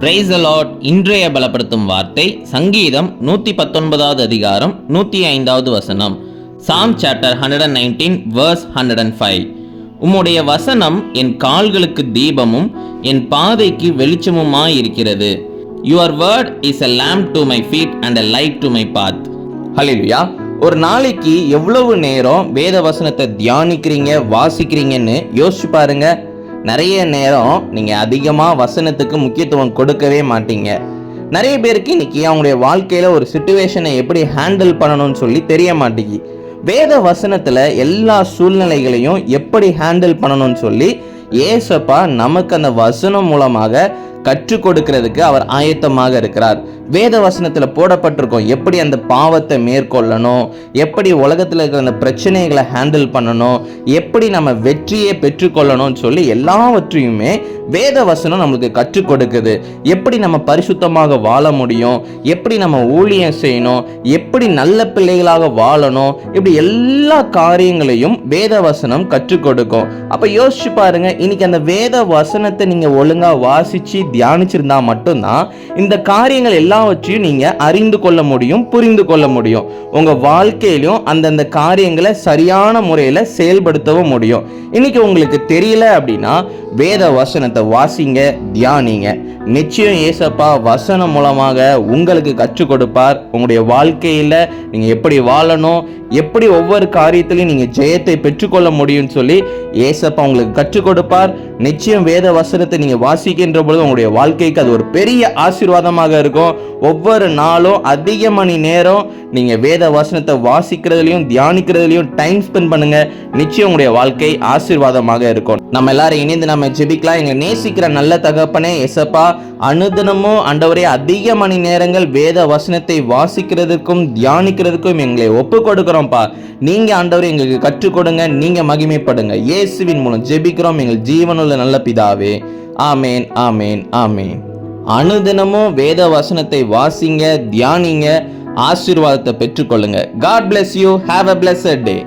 Price allot இன்றைய பலப்படுத்தும் வார்த்தை சங்கீதம் நூற்றி பத்தொன்பதாவது அதிகாரம் நூற்றி ஐந்தாவது வசனம். Psalm chapter hundred and nineteen verse hundred and five உம்முடைய வசனம் என் கால்களுக்கு தீபமும் என் பாதைக்கு வெளிச்சமுமாய் இருக்கிறது your word is a lamp to my feet and a light to my path ஹalleluya ஒரு நாளைக்கு எவ்வளவு நேரம் வேத வசனத்தை தியானிக்கிறீங்க வாசிக்கிறீங்கன்னு யோசிச்சு பாருங்க. நிறைய நேரம் நீங்கள் அதிகமாக வசனத்துக்கு முக்கியத்துவம் கொடுக்கவே மாட்டீங்க. நிறைய பேருக்கு இன்னைக்கு அவங்களுடைய வாழ்க்கையில் ஒரு சுச்சுவேஷனை எப்படி ஹேண்டில் பண்ணணும்னு சொல்லி தெரிய மாட்டேங்கி. வேத வசனத்தில் எல்லா சூழ்நிலைகளையும் எப்படி ஹேண்டில் பண்ணணும்னு சொல்லி ஏசப்பா நமக்கு அந்த வசனம் மூலமாக கற்றுக் கொடுக்கிறதுக்கு அவர் ஆயத்தமாக இருக்கிறார். வேத வசனத்தில் போடப்பட்டிருக்கோம் எப்படி அந்த பாவத்தை மேற்கொள்ளணும் எப்படி உலகத்தில் இருக்கிற அந்த பிரச்சனைகளை ஹேண்டில் பண்ணணும் எப்படி நம்ம வெற்றியை பெற்றுக்கொள்ளணும்னு சொல்லி எல்லாவற்றையுமே வேத வசனம் நம்மளுக்கு கற்றுக் கொடுக்குது. எப்படி நம்ம பரிசுத்தமாக வாழ முடியும் எப்படி நம்ம ஊழியம் செய்யணும் எப்படி நல்ல பிள்ளைகளாக வாழணும் இப்படி எல்லா காரியங்களையும் வேத வசனம் கற்றுக் கொடுக்கும். அப்போ யோசிச்சு பாருங்க இன்னைக்கு அந்த வேத வசனத்தை நீங்கள் ஒழுங்காக வாசித்து தியானிச்சிருந்தா மட்டும்தான் இந்த காரியங்கள் எல்லாவற்றையும் நீங்கள் அறிந்து கொள்ள முடியும் புரிந்து கொள்ள முடியும். உங்கள் வாழ்க்கையிலும் அந்தந்த காரியங்களை சரியான முறையில் செயல்படுத்தவும் முடியும். இன்னைக்கு உங்களுக்கு தெரியல அப்படின்னா வேத வசனத்தை வாசிங்க தியானிங்க. நிச்சயம் ஏசப்பா வசனம் மூலமாக உங்களுக்கு கற்றுக் கொடுப்பார். உங்களுடைய வாழ்க்கையில் நீங்கள் எப்படி வாழணும் எப்படி ஒவ்வொரு காரியத்திலையும் நீங்கள் ஜெயத்தை பெற்றுக்கொள்ள முடியும்னு சொல்லி ஏசப்பா உங்களுக்கு கற்றுக் கொடுப்பார். நிச்சயம் வேத வசனத்தை நீங்கள் வாசிக்கின்ற பொழுது உங்களுடைய வாழ்க்கைக்கு அது ஒரு பெரிய ஆசீர்வாதமாக இருக்கும். ஒவ்வொரு நாளும் அதிக மணி நேரம் நீங்கள் வேத வசனத்தை வாசிக்கிறதுலையும் தியானிக்கிறதுலையும் டைம் ஸ்பெண்ட் பண்ணுங்க. நிச்சயம் உங்களுடைய வாழ்க்கை ஆசீர்வாதமாக இருக்கும். நம்ம எல்லாரும் இணைந்து நம்ம ஜெபிக்கலாம். எங்களை நேசிக்கிற நல்ல தகப்பனே எசப்பா அனுதினமும் ஆண்டவரே அதிக மணி நேரங்கள் வேத வசனத்தை வாசிக்கிறதுக்கும் தியானிக்கிறதுக்கும் எங்களை ஒப்பு கொடுக்குறோம்ப்பா நீங்க ஆண்டவரை எங்களுக்கு கற்றுக் கொடுங்க. நீங்க மகிமைப்படுங்க. இயேசுவின் மூலம் ஜெபிக்கிறோம். எங்கள் ஜீவனுள்ள நல்ல பிதாவே. ஆமேன் ஆமேன் ஆமேன். அனுதினமும் வேத வசனத்தை வாசிங்க தியானிங்க ஆசீர்வாதத்தை பெற்றுக்கொள்ளுங்க. God bless you have a blessed day